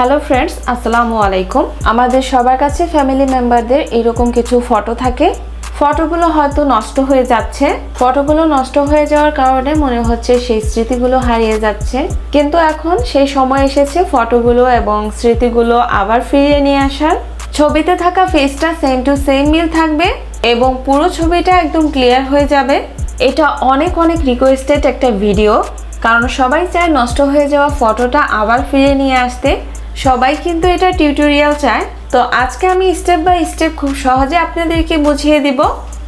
Hello friends আসসালামু আলাইকুম। আমাদের সবার কাছে ফ্যামিলি মেম্বারদের এরকম কিছু ফটো থাকে। ফটোগুলো হয়তো নষ্ট হয়ে যাচ্ছে। ফটোগুলো নষ্ট হয়ে যাওয়ার কারণে মনে হচ্ছে সেই স্মৃতিগুলো হারিয়ে যাচ্ছে। কিন্তু এখন সেই সময় এসেছে ফটোগুলো এবং স্মৃতিগুলো আবার ফিরিয়ে নিয়ে আসার। ছবিতে থাকা ফেসটা সেম টু সেম মিল থাকবে এবং পুরো ছবিটা একদম ক্লিয়ার হয়ে যাবে। এটা অনেক অনেক রিকোয়েস্টেড একটা ভিডিও কারণ সবাই চায় নষ্ট হয়ে যাওয়া ফটোটা আবার ফিরে নিয়ে আসতে। সবাই কিন্তু এটা টিউটোরিয়াল চায়। তো আজকে আমি স্টেপ বাই স্টেপ খুব সহজে আপনাদেরকে বুঝিয়ে দিব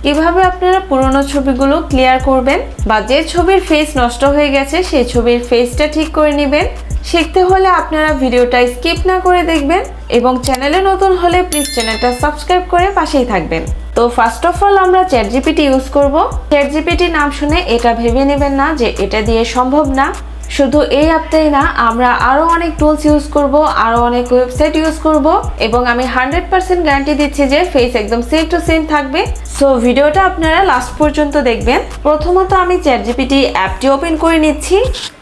কীভাবে আপনারা পুরনো ছবিগুলো ক্লিয়ার করবেন বা যে ছবির ফেস নষ্ট হয়ে গেছে, সেই ছবির ফেসটা ঠিক করে নেবেন। শিখতে হলে আপনারা ভিডিওটা স্কিপ না করে দেখবেন এবং চ্যানেলে নতুন হলে প্লিজ চ্যানেলটা সাবস্ক্রাইব করে পাশেই থাকবেন। তো ফার্স্ট অফ অল আমরা চ্যাট জিপিটি ইউজ করব। চ্যাট জিপিটি নাম শুনে এটা ভেবে নেবেন না যে এটা দিয়ে সম্ভব না। শুধু এই অ্যাপটাই না, আমরা আরও অনেক টুলস ইউজ করব আরও অনেক ওয়েবসাইট ইউজ করব এবং আমি হান্ড্রেড পার্সেন্ট গ্যারান্টি দিচ্ছি যে ফেস একদম সেম টু সেম থাকবে। সো ভিডিওটা আপনারা লাস্ট পর্যন্ত দেখবেন। প্রথমত আমি চ্যাট জিপিটি অ্যাপটি ওপেন করে নিচ্ছি।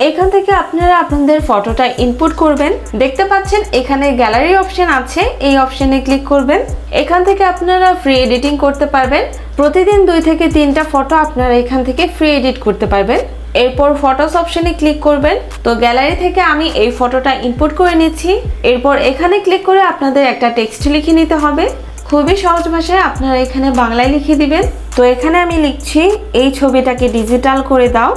এখান থেকে আপনারা আপনাদের ফটোটা ইনপুট করবেন। দেখতে পাচ্ছেন, এখানে গ্যালারি অপশন আছে, এই অপশনে ক্লিক করবেন। এখান থেকে আপনারা ফ্রি এডিটিং করতে পারবেন। প্রতিদিন দুই থেকে তিনটা ফটো আপনারা এখান থেকে ফ্রি এডিট করতে পারবেন। এরপর ফটোস অপশনে ক্লিক করবেন। তো গ্যালারি থেকে আমি এই ফটোটা ইনপুট করে নিচ্ছি। এরপর এখানে ক্লিক করে আপনাদের একটা টেক্সট লিখে নিতে হবে। খুবই সহজ ভাষায় আপনারা এখানে বাংলায় লিখে দিবেন। তো এখানে আমি লিখছি, এই ছবিটাকে ডিজিটাল করে দাও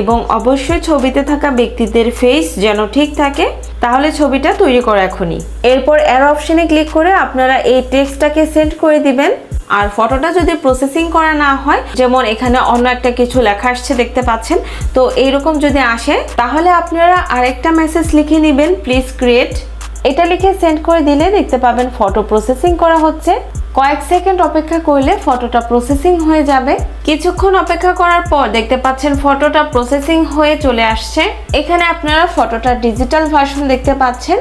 এবং অবশ্যই ছবিতে থাকা ব্যক্তিদের ফেস যেন ঠিক থাকে। তাহলে ছবিটা তৈরি করা এখনই। এরপর এর অপশনে ক্লিক করে আপনারা এই টেক্সটটাকে সেন্ড করে দিবেন। আর ফটোটা যদি প্রসেসিং করা না হয়, যেমন এখানে অন্য একটা কিছু লেখা আসছে দেখতে পাচ্ছেন, তো এইরকম যদি আসে, তাহলে আপনারা আরেকটা মেসেজ লিখে নেবেন প্লিজ ক্রিয়েট এটা লিখে সেন্ড করে দিলে দেখতে পাবেন ফটো প্রসেসিং করা হচ্ছে। কয়েক সেকেন্ড অপেক্ষা করলে ফটোটা প্রসেসিং হয়ে যাবে। কিছুক্ষণ অপেক্ষা করার পর দেখতে পাচ্ছেন ফটোটা প্রসেসিং হয়ে চলে আসছে। এখানে আপনারা ফটোটা ডিজিটাল ভার্সন দেখতে পাচ্ছেন।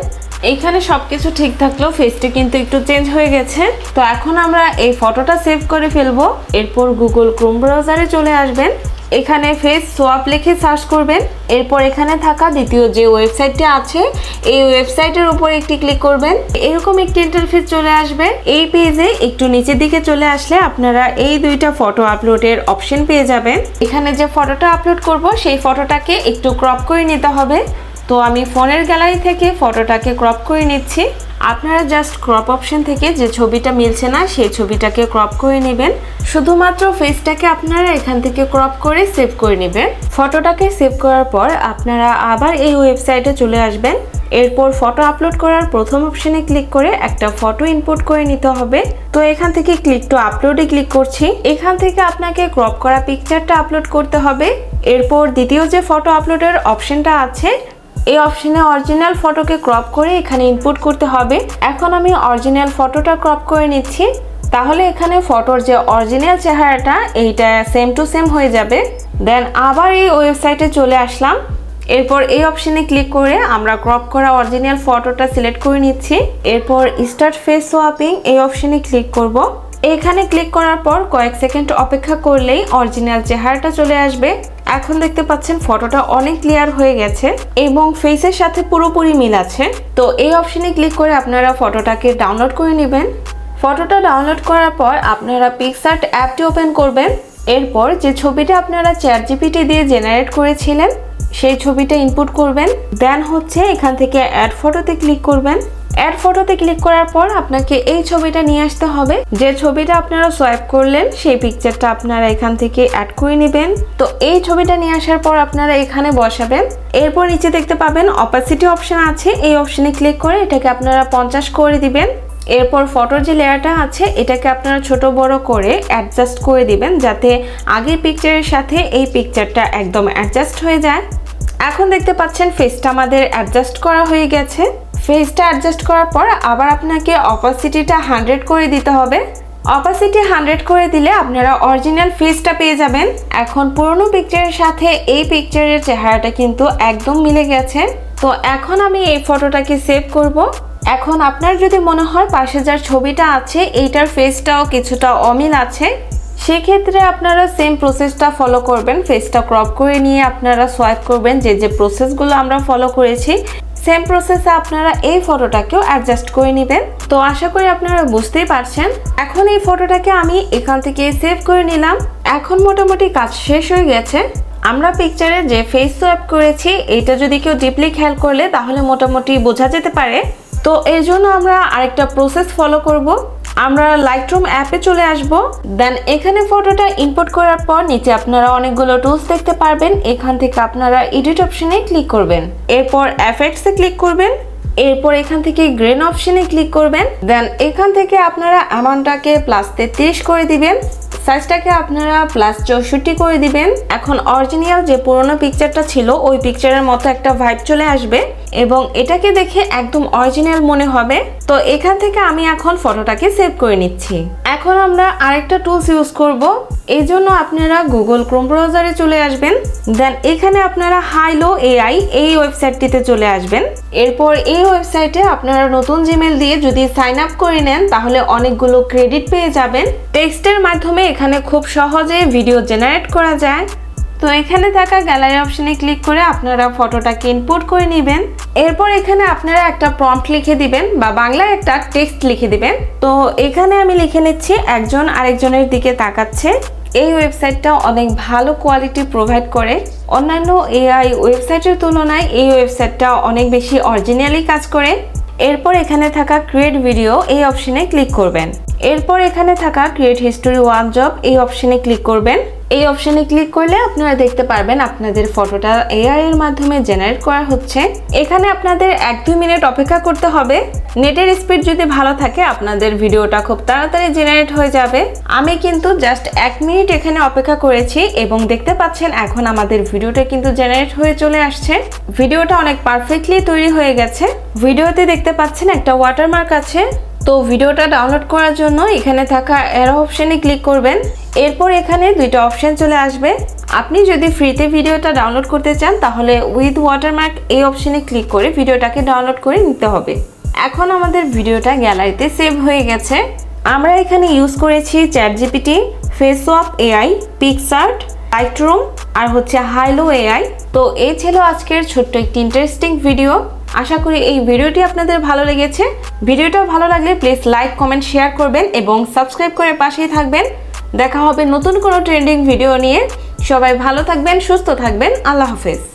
এখানে সবকিছু ঠিক থাকলেও ফেসটি কিন্তু একটু চেঞ্জ হয়ে গেছে। তো এখন আমরা এই ফটোটা সেভ করে ফেলব। এরপর গুগল ক্রোম ব্রাউজারে চলে আসবেন। এখানে ফেস সোয়াপ লিখে সার্চ করবেন। এরপর এখানে থাকা দ্বিতীয় যে ওয়েবসাইটটি আছে, এই ওয়েবসাইটের উপর একটি ক্লিক করবেন। এরকম একটি ইন্টারফেস চলে আসবে। এই পেজে একটু নিচের দিকে চলে আসলে আপনারা এই দুইটা ফটো আপলোডের অপশন পেয়ে যাবেন। এখানে যে ফটোটা আপলোড করব, সেই ফটোটাকে একটু ক্রপ করে নিতে হবে। তো আমি ফোনের গ্যালারি থেকে ফটোটাকে ক্রপ করে নিচ্ছি। আপনারা জাস্ট ক্রপ অপশন থেকে যে ছবিটা মিলছে না, সেই ছবিটাকে ক্রপ করে নেবেন। শুধুমাত্র ফেসটাকে আপনারা এখান থেকে ক্রপ করে সেভ করে নেবেন। ফটোটাকে সেভ করার পর আপনারা আবার এই ওয়েবসাইটে চলে আসবেন। এরপর ফটো আপলোড করার প্রথম অপশনে ক্লিক করে একটা ফটো ইনপুট করে নিতে হবে। তো এখান থেকে ক্লিক টু আপলোডে ক্লিক করছি। এখান থেকে আপনাকে ক্রপ করা পিকচারটা আপলোড করতে হবে। এরপর দ্বিতীয় যে ফটো আপলোডের অপশনটা আছে এই অপশনে অরিজিনাল ফটোকে ক্রপ করে এখানে ইনপুট করতে হবে। এখন আমি অরিজিনাল ফটোটা ক্রপ করে নিচ্ছি। তাহলে এখানে ফটোর যে অরিজিনাল চেহারাটা, এইটা সেম টু সেম হয়ে যাবে। দেন আবার এই ওয়েবসাইটে চলে আসলাম। এরপর এই অপশনে ক্লিক করে আমরা ক্রপ করা অরিজিনাল ফটোটা সিলেক্ট করে নিচ্ছি। এরপর স্টার্ট ফেস সোয়াপিং এই অপশনে ক্লিক করব। এখানে ক্লিক করার পর কয়েক সেকেন্ড অপেক্ষা করলেই অরিজিনাল চেহারাটা চলে আসবে। এখন দেখতে পাচ্ছেন ফটোটা অনেক ক্লিয়ার হয়ে গেছে এবং ফেসের সাথে পুরোপুরি মিল আছে। তো এই অপশনে ক্লিক করে আপনারা ফটোটাকে ডাউনলোড করে নেবেন। ফটোটা ডাউনলোড করার পর আপনারা পিকসার্ট অ্যাপটি ওপেন করবেন। এরপর যে ছবিটা আপনারা চ্যাট জিপিটি দিয়ে জেনারেট করেছিলেন, সেই ছবিটা ইনপুট করবেন। দেন হচ্ছে এখান থেকে অ্যাড ফটোতে ক্লিক করবেন। অ্যাড ফটোতে ক্লিক করার পর আপনাকে এই ছবিটা নিয়ে আসতে হবে। যে ছবিটা আপনারা সোয়াইপ করলেন, সেই পিকচারটা আপনারা এখান থেকে অ্যাড করে নেবেন। তো এই ছবিটা নিয়ে আসার পর আপনারা এখানে বসাবেন। এরপর নিচে দেখতে পাবেন অপাসিটি অপশন আছে। এই অপশনে ক্লিক করে এটাকে আপনারা পঞ্চাশ করে দিবেন। এরপর ফটোর যে লেয়ারটা আছে, এটাকে আপনারা ছোট বড় করে অ্যাডজাস্ট করে দিবেন, যাতে আগের পিকচারের সাথে এই পিকচারটা একদম অ্যাডজাস্ট হয়ে যায়। এখন দেখতে পাচ্ছেন ফেসটা আমাদের অ্যাডজাস্ট করা হয়ে গেছে। ফেসটা অ্যাডজাস্ট করার পর আবার আপনাকে অপাসিটিটা হান্ড্রেড করে দিতে হবে। অপাসিটি হান্ড্রেড করে দিলে আপনারা অরিজিনাল ফেসটা পেয়ে যাবেন। এখন পুরনো পিকচারের সাথে এই পিকচারের চেহারাটা কিন্তু একদম মিলে গেছে। তো এখন আমি এই ফটোটাকে সেভ করব। এখন আপনার যদি মনে হয় পাশে যার ছবিটা আছে, এইটার ফেসটাও কিছুটা অমিল আছে। সেক্ষেত্রে আপনারা সেম প্রসেসটা ফলো করবেন। ফেসটা ক্রপ করে নিয়ে আপনারা সোয়াইপ করবেন। যে যে প্রসেসগুলো আমরা ফলো করেছি সেম প্রসেসে আপনারা এই ফটোটাকেও অ্যাডজাস্ট করে নেবেন। তো আশা করি আপনারা বুঝতেই পারছেন। এখন এই ফটোটাকে আমি এখান থেকে সেভ করে নিলাম। এখন মোটামুটি কাজ শেষ হয়ে গেছে। আমরা পিকচারে যে ফেস সোয়াপ করেছি এটা যদি কেউ ডিপলি খেয়াল করলে তাহলে মোটামুটি বোঝা যেতে পারে। তো এর জন্য আমরা আরেকটা প্রসেস ফলো করব। আমরা লাইটরুম অ্যাপে চলে আসব। দেন এখানে ফটোটা ইম্পোর্ট করার পর নিচে আপনারা অনেকগুলো টুলস দেখতে পারবেন। এখান থেকে আপনারা এডিট অপশনে ক্লিক করবেন। এরপর এফেক্টসে ক্লিক করবেন। এরপর এখান থেকে গ্রেন অপশনে ক্লিক করবেন। দেন এখান থেকে আপনারা অ্যামাউন্টটাকে প্লাস তেত্রিশ করে দিবেন। সাইজটাকে আপনারা প্লাস চৌষট্টি করে দিবেন। এখন অরিজিনাল যে পুরোনো পিকচারটা ছিল, ওই পিকচারের মতো একটা ভাইব চলে আসবে। এবং এটাকে দেখে একদম অরিজিনাল মনে হবে। তো এখান থেকে আমি এখন ফটোটাকে সেভ করে নিচ্ছি। এখন আমরা আরেকটা টুলস ইউজ করব। এই জন্য আপনারা গুগল ক্রোম ব্রাউজারে চলে আসবেন। দেন এখানে আপনারা হাইলো এআই এই ওয়েবসাইটটিতে চলে আসবেন। এরপর এই ওয়েবসাইটে আপনারা নতুন জিমেল দিয়ে যদি সাইন আপ করে নেন, তাহলে অনেকগুলো ক্রেডিট পেয়ে যাবেন। টেক্সটের মাধ্যমে এখানে খুব সহজে ভিডিও জেনারেট করা যায়। তো এখানে থাকা গ্যালারি অপশনে ক্লিক করে আপনারা ফটোটাকে ইনপুট করে নেবেন। এরপর এখানে আপনারা একটা প্রম্পট লিখে দিবেন বা বাংলায় একটা টেক্সট লিখে দিবেন। তো এখানে আমি লিখে নিচ্ছি, একজন আরেকজনের দিকে তাকাচ্ছে। এই ওয়েবসাইটটা অনেক ভালো কোয়ালিটি প্রোভাইড করে। অন্যান্য এআই ওয়েবসাইটের তুলনায় এই ওয়েবসাইটটা অনেক বেশি অরিজিনালি কাজ করে। এরপর এখানে থাকা ক্রিয়েট ভিডিও এই অপশনে ক্লিক করবেন। এরপর এখানে থাকা ক্রিয়েট হিস্টোরি ওয়ান জব এই অপশনে ক্লিক করবেন। এই অপশনে ক্লিক করলে আপনারা দেখতে পারবেন আপনাদের ফটোটা এআই এর মাধ্যমে জেনারেট করা হচ্ছে। এখানে আপনাদের এক দুই মিনিট অপেক্ষা করতে হবে। নেটের স্পিড যদি ভালো থাকে, আপনাদের ভিডিওটা খুব তাড়াতাড়ি জেনারেট হয়ে যাবে। আমি কিন্তু জাস্ট এক মিনিট এখানে অপেক্ষা করেছি এবং দেখতে পাচ্ছেন এখন আমাদের ভিডিওটা কিন্তু জেনারেট হয়ে চলে আসছে। ভিডিওটা অনেক পারফেক্টলি তৈরি হয়ে গেছে। ভিডিওতে দেখতে পাচ্ছেন একটা ওয়াটারমার্ক আছে। তো ভিডিওটা ডাউনলোড করার জন্য এখানে থাকা এরো অপশনে ক্লিক করবেন। এরপর এখানে দুইটা অপশন চলে আসবে। আপনি যদি ফ্রিতে ভিডিওটা ডাউনলোড করতে চান, তাহলে উইথ ওয়াটারমার্ক এই অপশানে ক্লিক করে ভিডিওটাকে ডাউনলোড করে নিতে হবে। এখন আমাদের ভিডিওটা গ্যালারিতে সেভ হয়ে গেছে। আমরা এখানে ইউজ করেছি ChatGPT face swap AI PicsArt Lightroom আর হচ্ছে হাইলো এআই তো এই ছিল আজকের ছোট্ট একটি ইন্টারেস্টিং ভিডিও আশা করি এই ভিডিওটি আপনাদের ভালো লেগেছে। ভিডিওটা ভালো লাগলে প্লিজ লাইক কমেন্ট শেয়ার করবেন এবং সাবস্ক্রাইব করে পাশেই থাকবেন। দেখা হবে নতুন কোনো ট্রেন্ডিং ভিডিও নিয়ে। সবাই ভালো থাকবেন সুস্থ থাকবেন। আল্লাহ হাফেজ।